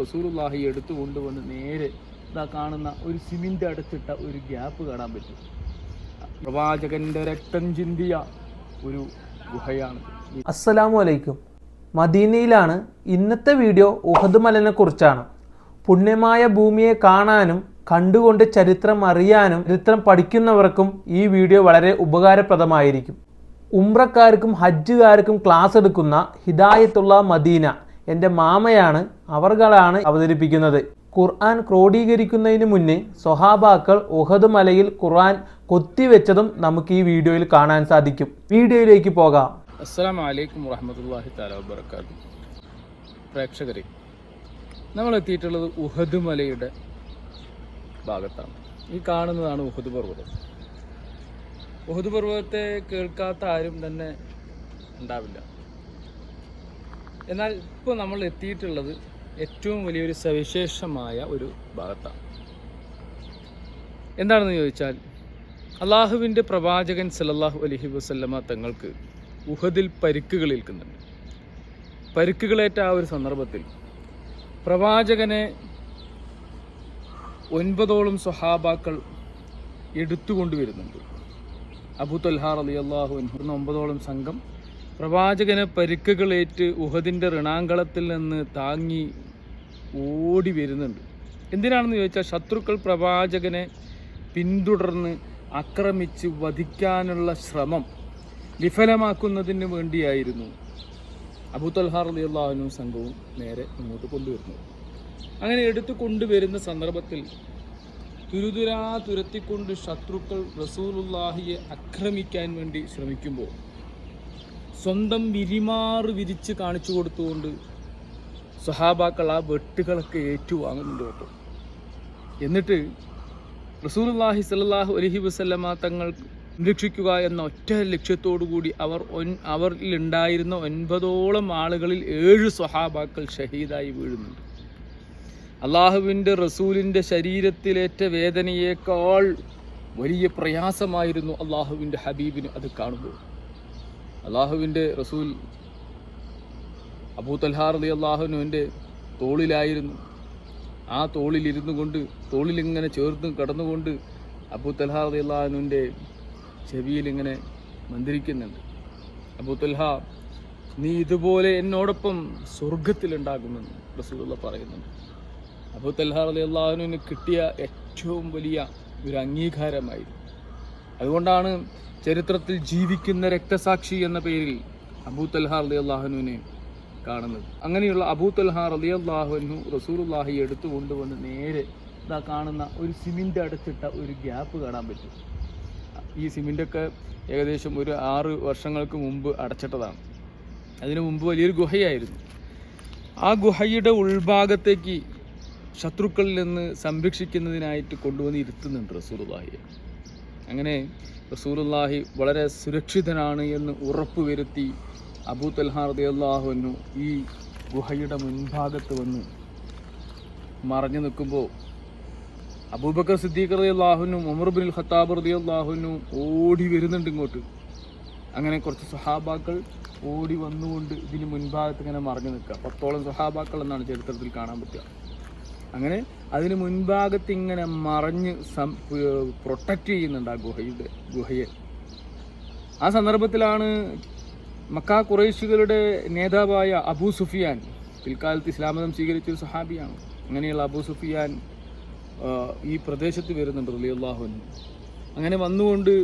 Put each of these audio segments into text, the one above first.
റസൂലുള്ളാഹി എടുത്തു കൊണ്ടുവന്ന് നേരെ ഇതാ കാണുന്ന ഒരു സിമിന്റ് അടച്ചിട്ട ഒരു ഗ്യാപ്പ് കാണാൻ പറ്റും. പ്രവാചകന്റെ രക്തം ചിന്തിയ ഒരു ഗുഹയാണ്. അസ്സലാമു അലൈക്കും. മദീനയിലാണ് ഇന്നത്തെ വീഡിയോ ഉഹദ് മലനെക്കുറിച്ചാണ് പുണ്യമായ ഭൂമിയെ കാണാനും കണ്ടുകൊണ്ട് ചരിത്രം അറിയാനും ചരിത്രം പഠിക്കുന്നവർക്കും ഈ വീഡിയോ വളരെ ഉപകാരപ്രദമായിരിക്കും. ഉംറക്കാർക്കും ഹജ്ജുകാർക്കും ക്ലാസ് എടുക്കുന്ന ഹിദായത്തുള്ള മദീന എന്റെ മാമയാണ് അവർകളാണ് അവതരിപ്പിക്കുന്നത്. ഖുർആൻ ക്രോഡീകരിക്കുന്നതിന് മുന്നേ സൊഹാബാക്കൾ ഉഹദ് മലയിൽ ഖുർആൻ കൊത്തിവെച്ചതും നമുക്ക് ഈ വീഡിയോയിൽ കാണാൻ സാധിക്കും. വീഡിയോയിലേക്ക് പോകാം. അസ്സാം വലൈക്കും വറഹമത്തല്ലാഹി താല വബർക്കാത്തു പ്രേക്ഷകരെ നമ്മൾ എത്തിയിട്ടുള്ളത് ഉഹദ് മലയുടെ ഭാഗത്താണ്. ഈ കാണുന്നതാണ് ഉഹദ് പർവതം. ഉഹദ് പർവതത്തെ കേൾക്കാത്ത ആരും തന്നെ ഉണ്ടാവില്ല. എന്നാൽ ഇപ്പോൾ നമ്മൾ എത്തിയിട്ടുള്ളത് ഏറ്റവും വലിയൊരു സവിശേഷമായ ഒരു ഭാഗത്താണ്. എന്താണെന്ന് ചോദിച്ചാൽ അള്ളാഹുവിന്റെ പ്രവാചകൻ സലല്ലാഹു അലഹി വസല്ലമ തങ്ങൾക്ക് ഉഹദിൽ പരിക്കുകൾ ഏൽക്കുന്നുണ്ട്. പരിക്കുകളേറ്റ ആ ഒരു സന്ദർഭത്തിൽ പ്രവാചകനെ ഒൻപതോളം സ്വഹാബാക്കൾ എടുത്തുകൊണ്ടുവരുന്നുണ്ട്. അബു തൊൽഹാർ അലി അള്ളാഹു ഒൻപതോളം സംഘം പ്രവാചകന് പരിക്കുകളേറ്റ് ഉഹദിന്റെ ഋണാങ്കളത്തിൽ നിന്ന് താങ്ങി ഓടി വരുന്നുണ്ട്. എന്തിനാണെന്ന് ചോദിച്ചാൽ ശത്രുക്കൾ പ്രവാചകനെ പിന്തുടർന്ന് ആക്രമിച്ച് വധിക്കാനുള്ള ശ്രമം വിഫലമാക്കുന്നതിന് വേണ്ടിയായിരുന്നു. അബൂ തൽഹാർ അലി അള്ളാഹുനും സംഘവും നേരെ ഇങ്ങോട്ട് കൊണ്ടുവരുന്നത്. അങ്ങനെ എടുത്തു കൊണ്ടുവരുന്ന സന്ദർഭത്തിൽ തുരുതുരാ തുരത്തിക്കൊണ്ട് ശത്രുക്കൾ റസൂലുള്ളാഹിയെ ആക്രമിക്കാൻ വേണ്ടി ശ്രമിക്കുമ്പോൾ സ്വന്തം വിരിമാറ് വിരിച്ച് കാണിച്ചു കൊടുത്തുകൊണ്ട് സഹാബാക്കൾ ആ വെട്ടുകളൊക്കെ ഏറ്റുവാങ്ങുന്നുണ്ട് കേട്ടോ. എന്നിട്ട് റസൂലുള്ളാഹി സ്വല്ലല്ലാഹു അലൈഹി വസല്ലമ തങ്ങൾ സംരക്ഷിക്കുക എന്ന ഒറ്റ ലക്ഷ്യത്തോടു കൂടി അവർ ഒൻ അവരിലുണ്ടായിരുന്ന ഒൻപതോളം ആളുകളിൽ ഏഴ് സ്വഹാബാക്കൾ ഷഹീദായി വീഴുന്നുണ്ട്. അള്ളാഹുവിന്റെ റസൂലിന്റെ ശരീരത്തിലേറ്റ വേദനയേക്കാൾ വലിയ പ്രയാസമായിരുന്നു അള്ളാഹുവിന്റെ ഹബീബിന് അത് കാണുമ്പോൾ. അള്ളാഹുവിന്റെ റസൂൽ അബൂ തൽഹാർ അലി അള്ളാഹുനുവിന്റെ തോളിലായിരുന്നു. ആ തോളിലിരുന്നു കൊണ്ട് തോളിലിങ്ങനെ ചേർന്ന് കടന്നുകൊണ്ട് അബൂ തൽഹാർ അലി അള്ളാഹുനുവിന്റെ ചെവിയിലിങ്ങനെ മന്ത്രിക്കുന്നുണ്ട്. അബൂ തൽഹ നീ ഇതുപോലെ എന്നോടൊപ്പം സ്വർഗത്തിലുണ്ടാകുമെന്ന് റസൂലുള്ള പറയുന്നുണ്ട്. അബൂ തൽഹാർ അലി അള്ളാഹുവിന് കിട്ടിയ ഏറ്റവും വലിയ ഒരു അംഗീകാരമായിരുന്നു. അതുകൊണ്ടാണ് ചരിത്രത്തിൽ ജീവിക്കുന്ന രക്തസാക്ഷി എന്ന പേരിൽ അബൂ തൽഹാർ അലി അള്ളാഹനുവിനെ കാണുന്നത്. അങ്ങനെയുള്ള അബൂ തൽഹാർ അലി അള്ളാഹുനു റസൂലുള്ളാഹി എടുത്തു കൊണ്ടുവന്ന് നേരെ ഇതാ കാണുന്ന ഒരു സിമിന്റ് അടച്ചിട്ട ഒരു ഗ്യാപ്പ് കാണാൻ പറ്റും. ഈ സിമിന്റൊക്കെ ഏകദേശം ഒരു ആറ് വർഷങ്ങൾക്ക് മുമ്പ് അടച്ചിട്ടതാണ്. അതിനു മുമ്പ് വലിയൊരു ഗുഹയായിരുന്നു. ആ ഗുഹയുടെ ഉൾഭാഗത്തേക്ക് ശത്രുക്കളിൽ നിന്ന് സംരക്ഷിക്കുന്നതിനായിട്ട് കൊണ്ടുവന്ന് ഇരുത്തുന്നുണ്ട് റസൂലുള്ളാഹിയെ അങ്ങനെ റസൂലുള്ളാഹി വളരെ സുരക്ഷിതനാണ് എന്ന് ഉറപ്പുവരുത്തി അബൂ അൻഹു ഈ ഗുഹയുടെ മുൻഭാഗത്ത് വന്ന് മറഞ്ഞു നിൽക്കുമ്പോൾ അബൂബക്കർ സിദ്ദീഖ് റളിയല്ലാഹുനും ഉമർ ബിൻ ഖത്താബ് റളിയല്ലാഹുനും ഓടി വരുന്നുണ്ട് ഇങ്ങോട്ട്. അങ്ങനെ കുറച്ച് സഹാബാക്കൾ ഓടി വന്നുകൊണ്ട് ഇതിന് മുൻഭാഗത്ത് ഇങ്ങനെ മറഞ്ഞു നിൽക്കുക. പത്തോളം സഹാബാക്കൾ എന്നാണ് ചരിത്രത്തിൽ കാണാൻ പറ്റുക. അങ്ങനെ അതിന് മുൻഭാഗത്ത് ഇങ്ങനെ മറഞ്ഞ് സം പ്രൊട്ടക്റ്റ് ചെയ്യുന്നുണ്ട് ആ ഗുഹയുടെ ഗുഹയെ. ആ സന്ദർഭത്തിലാണ് മക്ക കുറേശികളുടെ നേതാവായ അബൂ സുഫിയാൻ പിൽക്കാലത്ത് ഇസ്ലാമതം സ്വീകരിച്ച ഒരു സഹാബിയാണ് അങ്ങനെയുള്ള അബൂ സുഫിയാൻ ഈ പ്രദേശത്ത് വരുന്നുണ്ട് റലിയല്ലാഹുവിന് അങ്ങനെ വന്നുകൊണ്ട്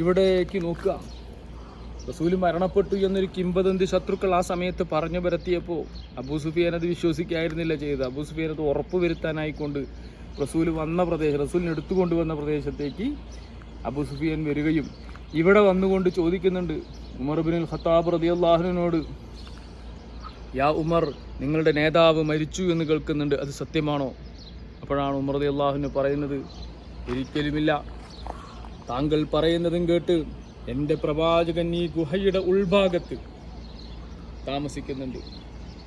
ഇവിടേക്ക് നോക്കുക. റസൂൽ മരണപ്പെട്ടു എന്നൊരു കിംബദന്തി ശത്രുക്കൾ ആ സമയത്ത് പറഞ്ഞു പരത്തിയപ്പോൾ അബൂ സുഫിയാൻ അത് വിശ്വസിക്കായിരുന്നില്ല ചെയ്തത്. അബൂ സുഫിയാൻ അത് ഉറപ്പ് വരുത്താനായിക്കൊണ്ട് റസൂൽ വന്ന പ്രദേശം റസൂലിനെ എടുത്തുകൊണ്ടുവന്ന പ്രദേശത്തേക്ക് അബൂ സുഫിയാൻ വരികയും ഇവിടെ വന്നുകൊണ്ട് ചോദിക്കുന്നുണ്ട് ഉമർ ബിൻ ഖത്താബ് അള്ളാഹുവിനോട് യാ ഉമർ നിങ്ങളുടെ നേതാവ് മരിച്ചു എന്ന് കേൾക്കുന്നുണ്ട് അത് സത്യമാണോ? അപ്പോഴാണ് ഉമർ റതി അള്ളാഹുവിന് പറയുന്നത് ഒരിക്കലുമില്ല. താങ്കൾ പറയുന്നതും കേട്ട് എന്റെ പ്രവാചകൻ ഈ ഗുഹയുടെ ഉൾഭാഗത്ത് താമസിക്കുന്നുണ്ട്.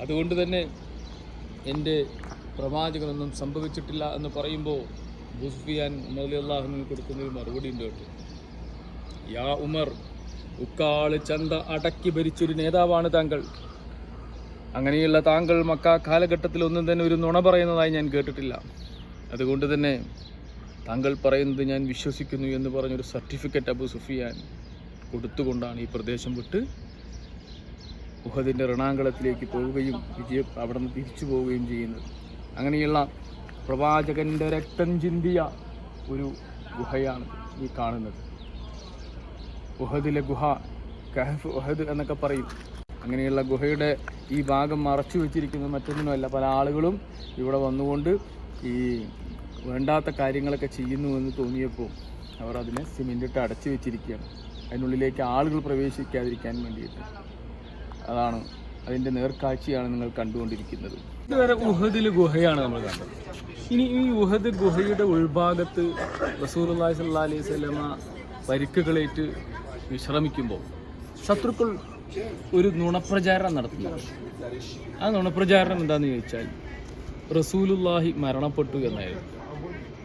അതുകൊണ്ട് തന്നെ എന്റെ പ്രവാചകനൊന്നും സംഭവിച്ചിട്ടില്ല എന്ന് പറയുമ്പോൾ ബുസ്ഫിയാൻ ഉമർ കൊടുക്കുന്ന ഒരു മറുപടി ഉണ്ട് കേട്ടോ. യാ ഉമർ ഉക്കാൾ ചന്ത അടക്കി ഭരിച്ചൊരു നേതാവാണ് താങ്കൾ. അങ്ങനെയുള്ള താങ്കൾ മക്ക കാലഘട്ടത്തിൽ ഒന്നും തന്നെ ഒരു നുണ പറയുന്നതായി ഞാൻ കേട്ടിട്ടില്ല. അതുകൊണ്ട് തന്നെ താങ്കൾ പറയുന്നത് ഞാൻ വിശ്വസിക്കുന്നു എന്ന് പറഞ്ഞൊരു സർട്ടിഫിക്കറ്റ് അബു സുഫിയാൻ കൊടുത്തുകൊണ്ടാണ് ഈ പ്രദേശം വിട്ട് ഉഹദിന്റെ റിണാങ്കളത്തിലേക്ക് പോവുകയും വിജയ അവിടെ നിന്ന് തിരിച്ചു പോവുകയും ചെയ്യുന്നത്. അങ്ങനെയുള്ള പ്രവാചകന്റെ രക്തം ചിന്തിയ ഒരു ഗുഹയാണ് ഈ കാണുന്നത്. ഉഹദിലെ ഗുഹ കഹഫ് ഉഹദ് എന്നൊക്കെ പറയും. അങ്ങനെയുള്ള ഗുഹയുടെ ഈ ഭാഗം മറച്ചു വെച്ചിരിക്കുന്നത് മറ്റൊന്നുമല്ല പല ആളുകളും ഇവിടെ വന്നുകൊണ്ട് ഈ വേണ്ടാത്ത കാര്യങ്ങളൊക്കെ ചെയ്യുന്നു എന്ന് തോന്നിയപ്പോൾ അവർ അതിനെ സിമെന്റിട്ട് അടച്ചു വെച്ചിരിക്കുകയാണ്. അതിനുള്ളിലേക്ക് ആളുകൾ പ്രവേശിക്കാതിരിക്കാൻ വേണ്ടിയിട്ട്. അതാണ് അതിന്റെ നേർക്കാഴ്ചയാണ് നിങ്ങൾ കണ്ടുകൊണ്ടിരിക്കുന്നത്. ഇതുവരെ ഉഹദിൽ ഗുഹയാണ് നമ്മൾ കണ്ടത്. ഇനി ഈ ഉഹദ് ഗുഹയുടെ ഉൾഭാഗത്ത് സ്വല്ലല്ലാഹി അലൈഹി വസല്ലമ പരിക്കുകളേറ്റ് വിശ്രമിക്കുമ്പോൾ ശത്രുക്കൾ ഒരു നുണപ്രചാരണം നടത്തുന്നു ആ നുണപ്രചാരണം എന്താണെന്ന് ചോദിച്ചാൽ റസൂലുല്ലാഹി മരണപ്പെട്ടു എന്നായിരുന്നു.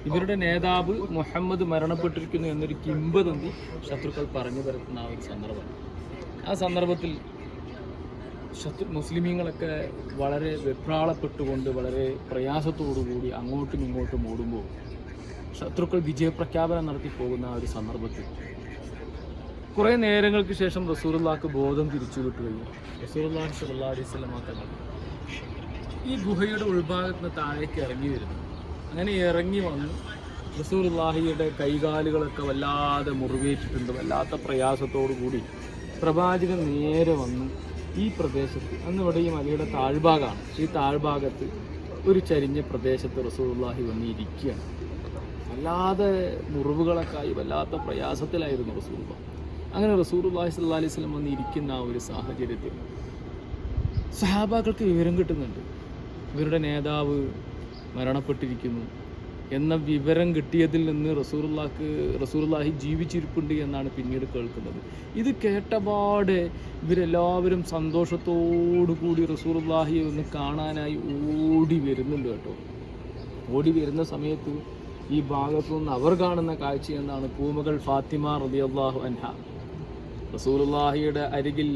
ഇവരുടെ നേതാവ് മുഹമ്മദ് മരണപ്പെട്ടിരിക്കുന്നു എന്നൊരു കിംബദന്തി ശത്രുക്കൾ പറഞ്ഞു പരത്തുന്ന ആ ഒരു സന്ദർഭം. ആ സന്ദർഭത്തിൽ ശത്രു മുസ്ലിമീങ്ങളൊക്കെ വളരെ വെപ്രാളപ്പെട്ടുകൊണ്ട് വളരെ പ്രയാസത്തോടു കൂടി അങ്ങോട്ടും ഇങ്ങോട്ടും ഓടുമ്പോൾ ശത്രുക്കൾ വിജയപ്രഖ്യാപനം നടത്തി പോകുന്ന ആ ഒരു സന്ദർഭത്തിൽ കുറേ നേരങ്ങൾക്ക് ശേഷം റസൂറുല്ലാക്ക് ബോധം തിരിച്ചു കിട്ടുകയും റസൂറുല്ലാഹി സ്വല്ലല്ലാഹി അലൈഹി വസല്ലം ഈ ഗുഹയുടെ ഉൾഭാഗത്ത് താഴേക്ക് ഇറങ്ങി വരുന്നു. അങ്ങനെ ഇറങ്ങി വന്ന്. റസൂറുല്ലാഹിയുടെ കൈകാലുകളൊക്കെ വല്ലാതെ മുറിവേറ്റിട്ടുണ്ട്. വല്ലാത്ത പ്രയാസത്തോടു കൂടി പ്രവാചകൻ നേരെ വന്നു ഈ പ്രദേശത്ത്. അന്ന് ഇവിടെ ഈ മലയുടെ താഴ്ഭാഗമാണ് ഈ താഴ്ഭാഗത്ത് ഒരു ചരിഞ്ഞ പ്രദേശത്ത് റസൂറുല്ലാഹി വന്നിരിക്കുകയാണ്. വല്ലാതെ മുറിവുകളൊക്കെ ആയി വല്ലാത്ത പ്രയാസത്തിലായിരുന്നു റസൂറുള്ള അങ്ങനെ റസൂറുല്ലാഹി സ്വല്ലല്ലാഹി അലൈഹി സ്വലം വന്ന് ഇരിക്കുന്ന ആ ഒരു സാഹചര്യത്തിൽ സഹാബാക്കൾക്ക് വിവരം കിട്ടുന്നുണ്ട്. ഇവരുടെ നേതാവ് മരണപ്പെട്ടിരിക്കുന്നു. എന്ന വിവരം കിട്ടിയതിൽ നിന്ന് റസൂറുല്ലാക്ക് റസൂറുല്ലാഹി ജീവിച്ചിരിപ്പുണ്ട് എന്നാണ് പിന്നീട് കേൾക്കുന്നത്. ഇത് കേട്ടപാടെ ഇവരെല്ലാവരും സന്തോഷത്തോടു കൂടി റസൂറുല്ലാഹിയെ ഒന്ന് കാണാനായി ഓടി വരുന്നുണ്ട് കേട്ടോ. ഓടി വരുന്ന സമയത്ത് ഈ ഭാഗത്തു നിന്ന് അവർ കാണുന്ന കാഴ്ച എന്നാണ് പൂമകൾ ഫാത്തിമ റളിയല്ലാഹു അൻഹ. റസൂലുള്ളാഹിയുടെ അരികിൽ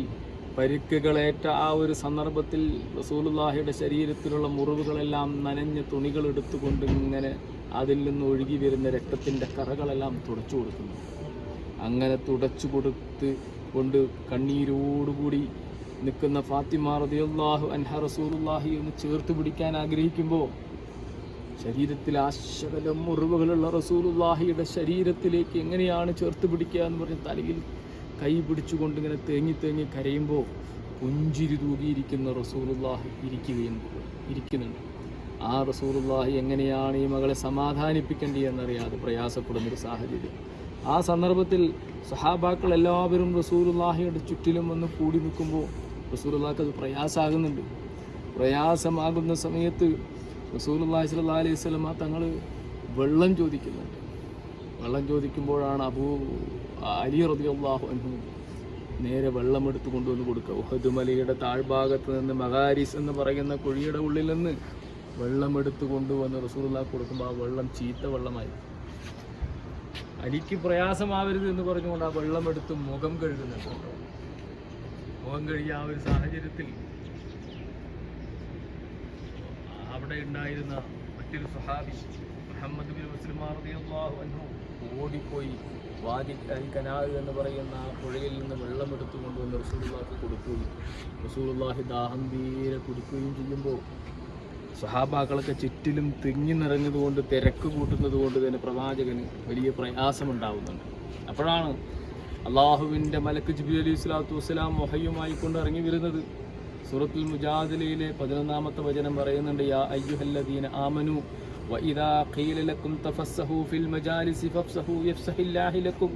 പരിക്കുകളേറ്റ ആ ഒരു സന്ദർഭത്തിൽ റസൂലുള്ളാഹിയുടെ ശരീരത്തിലുള്ള മുറിവുകളെല്ലാം നനഞ്ഞ തുണികൾ എടുത്തുകൊണ്ട് ഇങ്ങനെ അതിൽ നിന്ന് ഒഴുകി വരുന്ന രക്തത്തിന്റെ കറകളെല്ലാം തുടച്ചു കൊടുക്കുന്നു. അങ്ങനെ തുടച്ചു കൊടുത്ത് കൊണ്ട് കണ്ണീരോടുകൂടി നിൽക്കുന്ന ഫാത്തിമ റളിയല്ലാഹു അൻഹ റസൂലുള്ളാഹി ഒന്ന് ചേർത്ത് പിടിക്കാൻ ആഗ്രഹിക്കുമ്പോൾ ശരീരത്തിൽ ആശകലം മുറിവുകളുള്ള റസൂലുള്ളാഹിയുടെ ശരീരത്തിലേക്ക് എങ്ങനെയാണ് ചേർത്ത് പിടിക്കുക എന്ന് പറഞ്ഞ് തലയിൽ കൈ പിടിച്ചുകൊണ്ട് ഇങ്ങനെ തേങ്ങി തേങ്ങി കരയുമ്പോൾ പുഞ്ചിരി തൂകിയിരിക്കുന്ന റസൂലുള്ളാഹി ഇരിക്കുകയും ഇരിക്കുന്നുണ്ട്. ആ റസൂലുള്ളാഹി എങ്ങനെയാണ് ഈ മകളെ സമാധാനിപ്പിക്കേണ്ടി എന്നറിയാതെ പ്രയാസപ്പെടുന്നൊരു സാഹചര്യം. ആ സന്ദർഭത്തിൽ സഹാബാക്കൾ എല്ലാവരും റസൂലുള്ളാഹിയുടെ ചുറ്റിലും വന്ന് കൂടി നിൽക്കുമ്പോൾ റസൂലുള്ളാഹിക്ക് അത് പ്രയാസമാകുന്നുണ്ട്. പ്രയാസമാകുന്ന സമയത്ത് റസൂലുള്ളാഹി സ്വല്ലല്ലാഹി അലൈഹി വസല്ലമ തങ്ങൾ വെള്ളം ചോദിക്കുന്നുണ്ട്. വെള്ളം ചോദിക്കുമ്പോഴാണ് അബൂ അലി റളിയല്ലാഹു അൻഹു നേരെ വെള്ളം എടുത്തു കൊണ്ടുവന്ന് കൊടുക്കുക. ഉഹദ് മലയുടെ താഴ്ഭാഗത്ത് നിന്ന് മഹാരിസ് എന്ന് പറയുന്ന കുഴിയുടെ ഉള്ളിൽ നിന്ന് വെള്ളം എടുത്തു കൊണ്ടുവന്ന് റസൂലുള്ളാഹി കൊടുക്കുമ്പോൾ ആ വെള്ളം ചീത്ത വെള്ളമായി. അലിക്ക് പ്രയാസമാവരുത് എന്ന് പറഞ്ഞുകൊണ്ട് ആ വെള്ളം എടുത്ത് മുഖം കഴുകുന്നുണ്ട്. മുഖം കഴുകിയ ആ ഒരു സാഹചര്യത്തിൽ അവിടെ ഉണ്ടായിരുന്ന മറ്റൊരു സഹാബി മുഹമ്മദ് ബിൻ മുസ്ലിം റളിയല്ലാഹു അൻഹു ഓടിപ്പോയി വാദി അൽ കനാവ് എന്ന് പറയുന്ന പുഴയിൽ നിന്ന് വെള്ളം എടുത്തു കൊണ്ടുവന്ന് റസൂലുള്ളാഹിക്ക് കൊടുക്കുകയും റസൂലുള്ളാഹി ദാഹം തീരെ കുടിക്കുകയും ചെയ്യുമ്പോൾ സഹാബാക്കളൊക്കെ ചുറ്റിലും തിങ്ങി നിറഞ്ഞതുകൊണ്ട് തിരക്ക് കൂട്ടുന്നത് കൊണ്ട് തന്നെ പ്രവാചകന് വലിയ പ്രയാസമുണ്ടാവുന്നുണ്ട്. അപ്പോഴാണ് അള്ളാഹുവിന്റെ മലക്ക് ജിബി അലി സ്വലാത്തു വസ്സലാം മൊഹയുമായി കൊണ്ട് ഇറങ്ങി വരുന്നത്. സൂറത്തുൽ മുജാദിലയിലെ പതിനൊന്നാമത്തെ വചനം പറയുന്നുണ്ട് യാ അയ്യുഹല്ലദീന ആമനു وإذا قيل لكم تفسحوا في المجالس فافسحوا يفسح الله لكم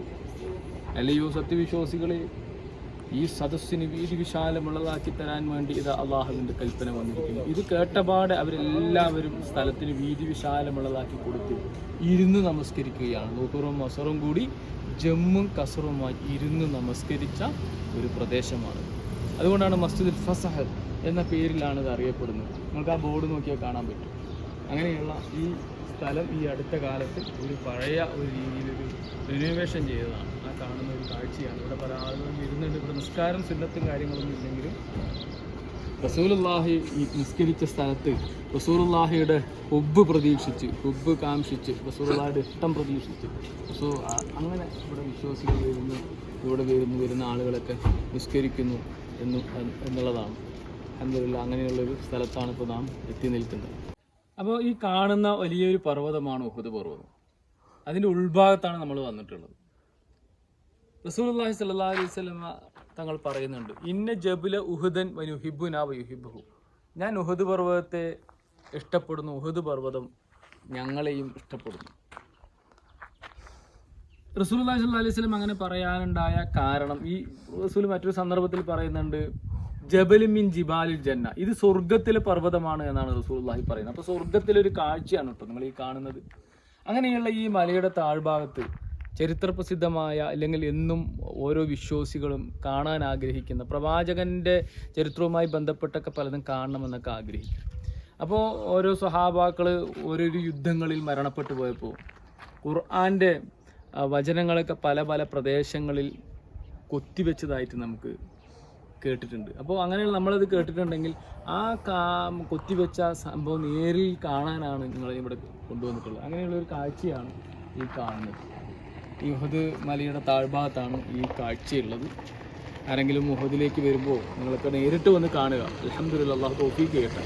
അല്ലയോ സത്യവിശ്വാസികളെ ഈ സദസ്സിന് വീതി വിശാലമുള്ളതാക്കി തരാൻ വേണ്ടി ഇത് അള്ളാഹുവിൻ്റെ കൽപ്പന വന്നിരിക്കുന്നു ഇത് കേട്ടപാടെ അവരെല്ലാവരും സ്ഥലത്തിന് വീതി വിശാലമുള്ളതാക്കി കൊടുത്തു ഇരുന്ന് നമസ്കരിക്കുകയാണ് ലുഹറും മസറും കൂടി ജമ്മും കസറുമായി ഇരുന്ന് നമസ്കരിച്ച ഒരു പ്രദേശമാണ് അതുകൊണ്ടാണ് മസ്ജിദുൽ ഫസഹ് എന്ന പേരിലാണ് ഇത് അറിയപ്പെടുന്നത് നമുക്ക് ആ ബോർഡ് നോക്കിയാൽ കാണാൻ പറ്റും അങ്ങനെയുള്ള ഈ സ്ഥലം ഈ അടുത്ത കാലത്ത് ഒരു പഴയ ഒരു രീതിയിലൊരു റിനോവേഷൻ ചെയ്തതാണ്. ആ കാണുന്ന ഒരു കാഴ്ചയാണ്. ഇവിടെ പല ആളുകളും ഇരുന്നുണ്ട് ഇവിടെ നിസ്കാരം സുന്നത്തും കാര്യങ്ങളൊന്നും ഇല്ലെങ്കിലും റസൂലുള്ളാഹി ഈ നിസ്കരിച്ച സ്ഥലത്ത് റസൂലുള്ളാഹിയുടെ ഹുബ്ബ് പ്രതീക്ഷിച്ച് ഹുബ്ബ് കാംക്ഷിച്ച് റസൂലുള്ളാഹിയുടെ ഇഷ്ടം പ്രതീക്ഷിച്ച് ആ- അങ്ങനെ ഇവിടെ വിശ്വാസികൾ വരുന്നു ഇവിടെ വരുന്നു വരുന്ന ആളുകളൊക്കെ നിസ്കരിക്കുന്നു എന്ന് എന്നുള്ളതാണ്. അങ്ങനെയുള്ള അങ്ങനെയുള്ളൊരു സ്ഥലത്താണ് ഇപ്പോൾ നാം എത്തി നിൽക്കുന്നത്. അപ്പോൾ ഈ കാണുന്ന വലിയൊരു പർവതമാണ് ഉഹുദ് പർവതം. അതിന്റെ ഉൾഭാഗത്താണ് നമ്മൾ വന്നിട്ടുള്ളത്. റസൂലുള്ളാഹി സല്ലാ അലൈഹി സ്വലമ തങ്ങൾ പറയുന്നുണ്ട് ഇന്ന ജബുല ഉഹുദൻ വനുഹിബുന വയുഹിബുഹു ഞാൻ ഉഹുദ് പർവതത്തെ ഇഷ്ടപ്പെടുന്നു ഉഹുദ് പർവതം ഞങ്ങളെയും ഇഷ്ടപ്പെടുന്നു. റസൂൽ റസൂലുള്ളാഹി സല്ലാ അലൈഹി സ്വലം അങ്ങനെ പറയാനുണ്ടായ കാരണം ഈ റസൂൽ മറ്റൊരു സന്ദർഭത്തിൽ പറയുന്നുണ്ട് ജബലു മിൻ ജിബാലിൽ ജന്ന. ഇത് സ്വർഗത്തിലെ പർവതമാണ് എന്നാണ് റസൂലുള്ളാഹി പറയുന്നത്. അപ്പോൾ സ്വർഗത്തിലെ ഒരു കാഴ്ചയാണ് കേട്ടോ നിങ്ങൾ ഈ കാണുന്നത്. അങ്ങനെയുള്ള ഈ മലയുടെ താഴ്ഭാഗത്ത് ചരിത്രപ്രസിദ്ധമായ അല്ലെങ്കിൽ എന്നും ഓരോ വിശ്വാസികളും കാണാൻ ആഗ്രഹിക്കുന്ന പ്രവാചകന്റെ ചരിത്രവുമായി ബന്ധപ്പെട്ടൊക്കെ പലതും കാണണമെന്നൊക്കെ ആഗ്രഹിക്കും അപ്പോൾ ഓരോ സ്വഹാബാക്കൾ ഓരോരോ യുദ്ധങ്ങളിൽ മരണപ്പെട്ടു പോയപ്പോൾ ഖുർആന്റെ വചനങ്ങളൊക്കെ പല പല പ്രദേശങ്ങളിൽ കൊത്തിവെച്ചതായിട്ട് നമുക്ക് കേട്ടിട്ടുണ്ട്. അപ്പോൾ അങ്ങനെയുള്ള നമ്മളത് കേട്ടിട്ടുണ്ടെങ്കിൽ ആ കാ കൊത്തിവെച്ച സംഭവം നേരിൽ കാണാനാണ് നിങ്ങൾ ഇവിടെ കൊണ്ടുവന്നിട്ടുള്ളത്. അങ്ങനെയുള്ള ഒരു കാഴ്ചയാണ് ഈ കാണുന്നത്. ഈ മുഹദ് മലയുടെ താഴ്ഭാഗത്താണ് ഈ കാഴ്ചയുള്ളത്. ആരെങ്കിലും മുഹദിലേക്ക് വരുമ്പോൾ നിങ്ങളൊക്കെ നേരിട്ട് വന്ന് കാണുക. അലഹമ്മദില്ല അള്ളാഹു തോഫീക്ക് കേട്ടോ.